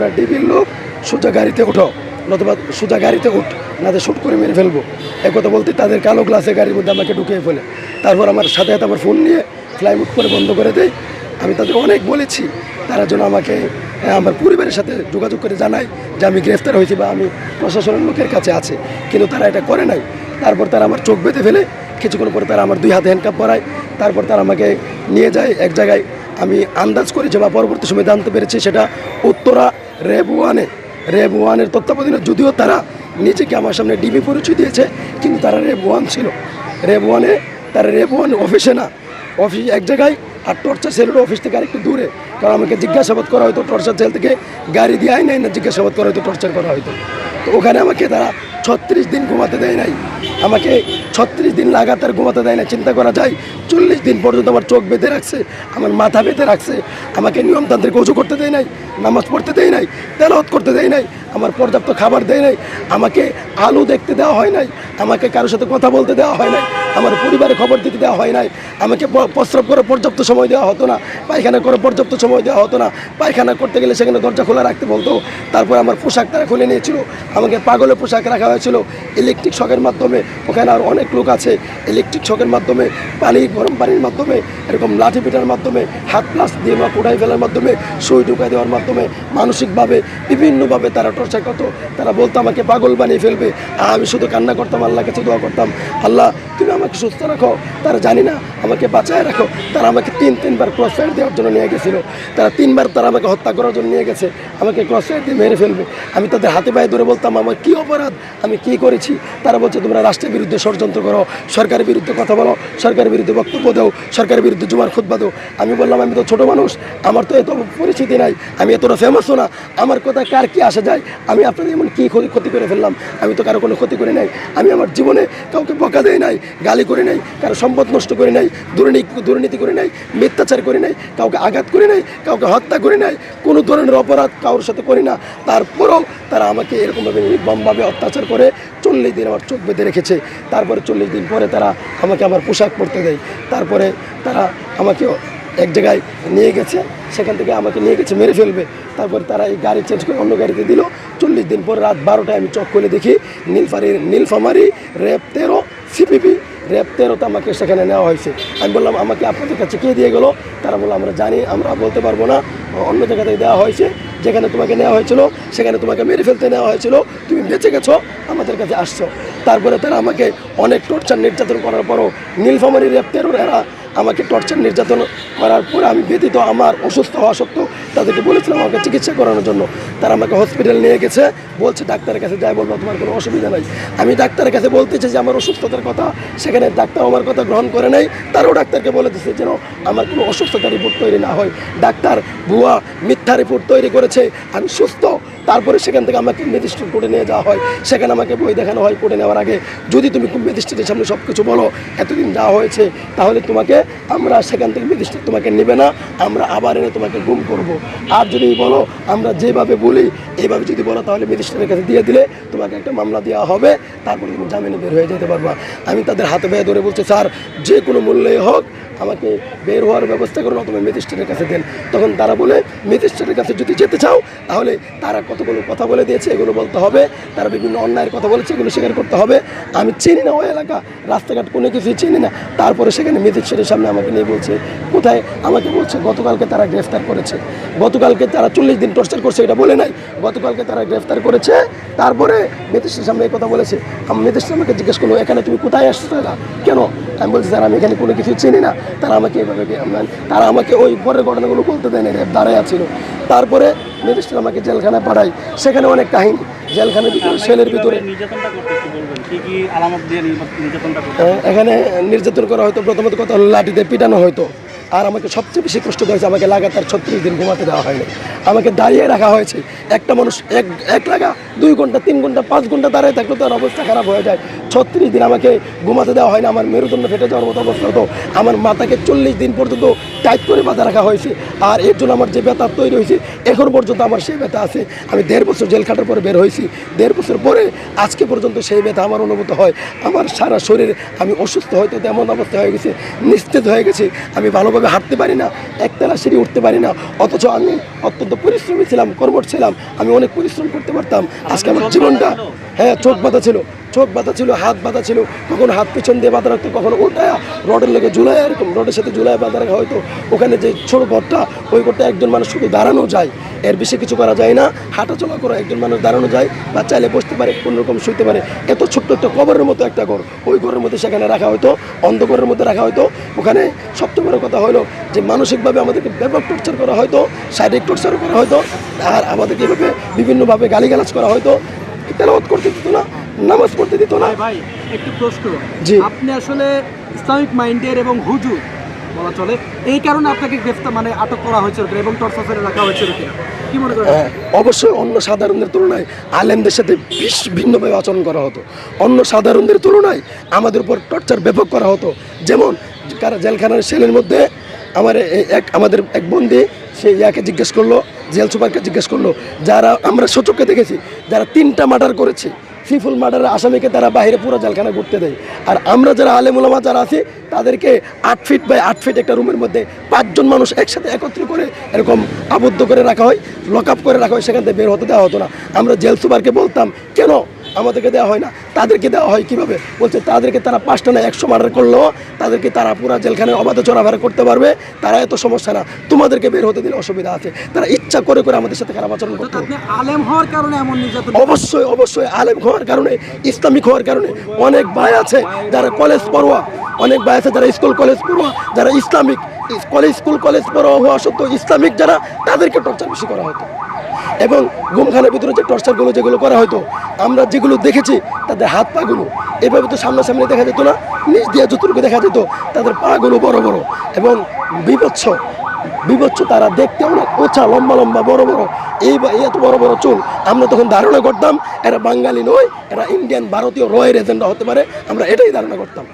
আমরা ডিবির লোক, সোজা গাড়িতে উঠো, নতুবা সোজা গাড়িতে উঠ, নাতে শ্যুট করে মেরে ফেলব। কথা বলতে, তাদের কালো গ্লাসে গাড়ির মধ্যে আমাকে ঢুকিয়ে ফেলে। তারপর আমার সাথে সাথে আমার ফোন নিয়ে ফ্লাই মুট করে বন্ধ করে দেয়। আমি তাদের অনেক বলেছি, তারা যেন আমাকে আমার পরিবারের সাথে যোগাযোগ করে জানায় যে আমি গ্রেফতার হয়েছি বা আমি প্রশাসনের লোকের কাছে আছে। কিন্তু তারা এটা করে নাই। তারপর তারা আমার চোখ বেঁধে ফেলে। কিছুক্ষণ পরে তারা আমার দুই হাতে হ্যান্ডকাপ পরায়। তারপর তারা আমাকে নিয়ে যায় এক জায়গায়। আমি আন্দাজ করেছি বা পরবর্তী সময় জানতে পেরেছি সেটা উত্তরা র্যাব ওয়ানে র্যাব ওয়ানের তত্ত্বাবধানে যদিও তারা নিজেকে আমার সামনে ডিবি পরিচয় দিয়েছে, কিন্তু তারা র্যাব ওয়ান ছিল। র্যাব ওয়ানে, তারা র্যাব ওয়ান অফিসে না। অফিস এক জায়গায় আর টর্চার সেলের অফিস থেকে আরেকটু দূরে। কারণ আমাকে জিজ্ঞাসাবাদ করা হয়তো টর্চার সেল থেকে গাড়ি দিয়ে নাই না জিজ্ঞাসাবাদ করা হয়তো টর্চার করা হয়তো। তো ওখানে আমাকে তারা ছত্রিশ দিন ঘুমাতে দেয় নাই। আমাকে ছত্রিশ দিন লাগাতার ঘুমাতে দেয় না চিন্তা করা যায়, চল্লিশ দিন পর্যন্ত আমার চোখ বেঁধে রাখছে, আমার মাথা বেঁধে রাখছে, আমাকে নিয়মতান্ত্রিক উঁচু করতে দেয় নাই, নামাজ পড়তে দেয় নাই তেলহত করতে দেয় নাই, আমার পর্যাপ্ত খাবার দেয় নাই, আমাকে আলু দেখতে দেওয়া হয় নাই, আমাকে কারোর সাথে কথা বলতে দেওয়া হয় নাই আমার পরিবারে খবর দিতে দেওয়া হয় নাই। আমাকে প্রস্রাব করে পর্যাপ্ত সময় দেওয়া হতো না। পায়খানা করে পর্যাপ্ত সময় দেওয়া হতো না। পায়খানা করতে গেলে সেখানে দরজা খোলা রাখতে বলতো। তারপর আমার পোশাক তারা খুলে নিয়েছিল। আমাকে পাগলের পোশাক রাখা হয়েছিল। ইলেকট্রিক শখের মাধ্যমে ওখানে আর অনেক লোক আছে। ইলেকট্রিক শখের মাধ্যমে পানি গরম পানির মাধ্যমে, এরকম লাঠি পিটার মাধ্যমে, হাত প্লাস দিয়ে বা কোটাই ফেলার মাধ্যমে, সুই ঢুকাই দেওয়ার মাধ্যমে, মানসিকভাবে, বিভিন্নভাবে তারা টর্চার করতো। তারা বলতো, আমাকে পাগল বানিয়ে ফেলবে। আমি শুধু কান্না করতাম আল্লাহ কাছে দোয়া করতাম। আল্লাহ আমাকে সুস্থ রাখো। তারা জানি না, আমাকে বাঁচায় রাখো। তারা আমাকে তিন, তিনবার ক্রস ফায়ার দেওয়ার জন্য নিয়ে গেছিল। তারা তিনবার তারা আমাকে হত্যা করার জন্য নিয়ে গেছে। আমাকে ক্রস ফায়ার দিয়ে মেরে ফেলবে। আমি তাদের হাতে পায়ে ধরে বলতাম, আমার কী অপরাধ? আমি কী করেছি? তারা বলছে, তোমরা রাষ্ট্রের বিরুদ্ধে ষড়যন্ত্র করো, সরকারের বিরুদ্ধে কথা বলো, সরকারের বিরুদ্ধে বক্তব্য দাও, সরকারের বিরুদ্ধে জুমার খুদ্া দাও। আমি বললাম, আমি তো ছোটো মানুষ, আমার তো এত পরিচিতি নাই, আমি এতটা ফেমাসও না। আমার কথা কার কি আসা যায়? আমি আপনাদের এমন কী ক্ষতি করে ফেললাম? আমি তো কারও কোনো ক্ষতি করে নাই। আমি আমার জীবনে কাউকে বকা দেয় নাই। গালি করে নাই, কারও সম্পদ নষ্ট করে নাই, দুর্নীতি দুর্নীতি করে নাই, মিথ্যাচার করে নাই, কাউকে আঘাত করে নাই, কাউকে হত্যা করে নাই, কোনো ধরনের অপরাধ কারোর সাথে করি না। তারপরেও তারা আমাকে এরকমভাবে নির্মমভাবে অত্যাচার করে চল্লিশ দিন আমার চোখ বেঁধে রেখেছে। তারপরে চল্লিশ দিন পরে তারা আমাকে আমার পোশাক পরতে দেয়। তারপরে তারা আমাকে এক জায়গায় নিয়ে গেছে, সেখান থেকে আমাকে নিয়ে গেছে, মেরে ফেলবে। তারপর তারা এই গাড়ি চেঞ্জ করে অন্য গাড়িতে দিল। চল্লিশ দিন পর রাত বারোটায় আমি চক খুলে দেখি, নীলফারি, নীলফামারি র্যাব তেরো, সিপিপি র্যাব তেরোতে আমাকে সেখানে নেওয়া হয়েছে। আমি বললাম, আমাকে আপনাদের কাছে কে দিয়ে গেলো? তারা বলল, আমরা জানি, আমরা বলতে পারব না। অন্য জায়গা থেকে দেওয়া হয়েছে। যেখানে তোমাকে নেওয়া হয়েছিল, সেখানে তোমাকে মেরে ফেলতে নেওয়া হয়েছিল। তুমি বেঁচে গেছো, আমাদের কাছে আসছো। তারপরে তারা আমাকে অনেক টর্চার নির্যাতন করার পরও নীলফামারি র্যাব এরা আমাকে টর্চার নির্যাতন করার পরে আমি ব্যতীত আমার অসুস্থ হওয়া সত্ত্বেও তাদেরকে বলেছিলাম আমাকে চিকিৎসা করানোর জন্য। তারা আমাকে হসপিটাল নিয়ে গেছে, বলছে, ডাক্তারের কাছে যাই, বলব তোমার কোনো অসুবিধা নাই। আমি ডাক্তারের কাছে বলতেছি যে আমার অসুস্থতার কথা, সেখানে ডাক্তার আমার কথা গ্রহণ করে নাই। তারও ডাক্তারকে বলে দিচ্ছে যেন আমার কোনো অসুস্থতার রিপোর্ট তৈরি না হয়। ডাক্তার ভুয়া মিথ্যা রিপোর্ট তৈরি করেছে। আমি সুস্থ তারপরে সেখান থেকে আমাকে ম্যাজিস্ট্রেট কোর্টে নিয়ে যাওয়া হয়। সেখানে আমাকে বই দেখানো হয় কোর্টে নেওয়ার আগে। যদি তুমি ম্যাজিস্ট্রেটের সামনে সব কিছু বলো, এতদিন যাওয়া হয়েছে, তাহলে তোমাকে আমরা সেখান থেকে ম্যাজিস্ট্রেট তোমাকে নেবে না, আমরা আবার এনে তোমাকে গুম করব। আর যদি বলো, আমরা যেভাবে বলি এইভাবে যদি বলো, তাহলে ম্যাজিস্ট্রেটের কাছে দিয়ে দিলে তোমাকে একটা মামলা দেওয়া হবে, তারপরে তুমি জামিনে বের হয়ে যেতে পারবা। আমি তাদের হাতে বেয়ে ধরে বলছি, স্যার, যে কোনো মূল্যে হোক, আমাকে বের হওয়ার ব্যবস্থা করুন অথবা ম্যাজিস্ট্রেটের কাছে দেন। তখন তারা বলে ম্যাজিস্ট্রেটের কাছে যদি যেতে চাও, তাহলে তারা কতগুলো কথা বলে দিয়েছে, এগুলো বলতে হবে। তারা বিভিন্ন অন্যায়ের কথা বলেছে, এগুলো স্বীকার করতে হবে। আমি চিনি না ওই এলাকা, রাস্তাঘাট কোনো কিছুই চিনি না। তারপরে সেখানে ম্যাজিস্ট্রেটের সামনে আমাকে নিয়ে বলছে, কোথায়? আমাকে বলছে, গতকালকে তারা গ্রেফতার করেছে। গতকালকে তারা চল্লিশ দিন টর্চার করছে, এটা বলে নাই। গতকালকে তারা গ্রেফতার করেছে। তারপরে ম্যাজিস্ট্রেটের সামনে এই কথা বলেছে। আমি ম্যাজিস্ট্রেট আমাকে জিজ্ঞেস করল, এখানে তুমি কোথায় আসছো তারা? কেন? আমি বলছি, স্যার, আমি এখানে কোনো কিছু চিনি না। তারা আমাকে এভাবে মানে তারা আমাকে ওই পরের ঘটনাগুলো বলতে দেয় না র্যাব দাঁড়ায় ছিল তারপরে ম্যাজিস্ট্রেট আমাকে জেলখানায় পাঠায়। সেখানে অনেক কাহিনী। জেলখানার ভিতরে সেলের ভিতরে। এখানে নির্যাতন করা হয়তো প্রথমত কথা হলো লাঠিতে পিটানো হয়তো। আর আমাকে সবচেয়ে বেশি কষ্ট হয়েছে আমাকে লাগাতার ছত্রিশ দিন ঘুমাতে দেওয়া হয়নি। আমাকে দাঁড়িয়ে রাখা হয়েছে। একটা মানুষ এক এক লাগা, দুই ঘণ্টা, তিন ঘণ্টা, পাঁচ ঘণ্টা দাঁড়িয়ে থাকলে তার অবস্থা খারাপ হয়ে যায়। ছত্রিশ দিন আমাকে ঘুমাতে দেওয়া হয় না আমার মেরুদণ্ড ফেটে যাওয়ার মতো অবস্থা হতো আমার মাথাকে চল্লিশ দিন পর্যন্ত টাইট করে বাঁধা রাখা হয়েছে। আর এর জন্য আমার যে ব্যথা তৈরি হয়েছে, এখন পর্যন্ত আমার সেই ব্যথা আছে। আমি দেড় বছর জেল খাটার পরে বের হয়েছি। দেড় বছর পরে, আজকে পর্যন্ত সেই ব্যথা আমার অনুভূত হয়। আমার সারা শরীর, আমি অসুস্থ হয়তো তেমন অবস্থা হয়ে গেছে, নিস্তেজ হয়ে গেছে। আমি ভালোভাবে ঠিকভাবে হাঁটতে পারি না একতলা সিঁড়ি উঠতে পারি না অথচ আমি অত্যন্ত পরিশ্রমী ছিলাম কর্মঠ ছিলাম আমি অনেক পরিশ্রম করতে পারতাম। আজকে আমার জীবনটা হ্যাঁ চোখ বাঁধা ছিল চোখ বাঁধা ছিল হাত বাঁধা ছিল কখনো হাত পিছন দিয়ে বাঁধা রাখতো কখনো উল্টায়া রডের লেগে ঝুলাই এরকম রডের সাথে ঝুলাই বাঁধা রাখা হয়তো। ওখানে যে ছোট ঘরটা ওই ঘরটা একজন মানুষ শুধু দাঁড়ানো যায় এর বেশি কিছু করা যায় না। হাঁটা চলা করে একজন মানুষ দাঁড়ানো যায় বা চাইলে বসতে পারে কোনো রকম শুইতে পারে। এত ছোট্ট একটা কবরের মতো একটা ঘর ওই ঘরের মধ্যে সেখানে রাখা হয়তো অন্ধকারের মধ্যে রাখা হয়তো। ওখানে সবচেয়ে বড় কথা হলো যে মানসিকভাবে আমাদেরকে ব্যাপক টর্চার করা হয়তো শারীরিক টর্চার করা হয়তো আর আমাদেরকে এভাবে বিভিন্নভাবে গালিগালাজ করা হয়তো তেলাওয়াত করতে দিত না নামাজ পড়তে দিত না ভাই ভাই একটু প্রশ্ন জি। আপনি আসলে ইসলামিক মাইন্ডের এবং হুজুর বলা চলে। এই কারণে আপনাকে গ্রেফতার মানে আটক করা হয়েছিল এবং টর্চার রাখা হয়েছিল কিনা কি মনে করেন? হ্যাঁ, অবশ্যই অন্য সাধারণদের তুলনায় আলেমদের সাথে বেশ ভিন্নভাবে আচরণ করা হতো। অন্য সাধারণদের তুলনায় আমাদের উপর টর্চার ব্যাপক করা হতো। যেমন জেলখানার সেলের মধ্যে আমার এক আমাদের এক বন্দি সে ইয়াকে জিজ্ঞেস করল জেল সুপারকে জিজ্ঞেস করল যারা আমরা সচক্ষে দেখেছি যারা তিনটা মার্ডার করেছে সিফুল মার্ডারের আসামিকে তারা বাইরে পুরো জেলখানা ঘুরতে দেয়। আর আমরা যারা আলেমুলামা যারা আছি, তাদেরকে আট ফিট বাই আট ফিট একটা রুমের মধ্যে পাঁচজন মানুষ একসাথে একত্রিত করে এরকম আবদ্ধ করে রাখা হয় লক আপ করে রাখা হয়, সেখান থেকে বের হতে দেওয়া হতো না। আমরা জেল সুপারকে বলতাম, কেন আমাদেরকে দেওয়া হয় না। তাদেরকে দেওয়া হয় কীভাবে? বলছে তাদেরকে তারা পাঁচটা না একশো মার্ডার করলেও তাদেরকে তারা পুরো জেলখানায় অবাধে চলাফেরা করতে পারবে। তারা এত সমস্যা না। তোমাদেরকে বের হতে দিলে অসুবিধা আছে। তারা ইচ্ছা করে করে আমাদের সাথে খারাপ আচরণ করতো। আলেম হওয়ার কারণে এমন অবশ্যই অবশ্যই আলেম হওয়ার কারণে ইসলামিক হওয়ার কারণে অনেক ভাই আছে যারা কলেজ পড়ুয়া অনেক ভাই আছে যারা স্কুল কলেজ পড়ুয়া যারা ইসলামিক কলেজ স্কুল কলেজ পড়ুয়া হওয়া সত্ত্বেও ইসলামিক যারা তাদেরকে টর্চার বেশি করা হতো। এবং গুমখানার ভিতরে যে টর্চারগুলো যেগুলো করা হতো আমরা যেগুলো দেখেছি, তাদের হাত পাগুলো এভাবে তো সামনাসামনি দেখা যেত না। নিচ দিয়ে যতটুকু দেখা যেত, তাদের পাগুলো বড় বড় এবং বিভৎস বিভৎস তারা দেখতে অনেক ওছা, লম্বা লম্বা, বড় বড়। এই এত বড় বড় চুল আমরা তখন ধারণা করতাম, এরা বাঙালি নয়, এরা ইন্ডিয়ান, ভারতীয় রয়ের এজেন্ডা হতে পারে, আমরা এটাই ধারণা করতাম।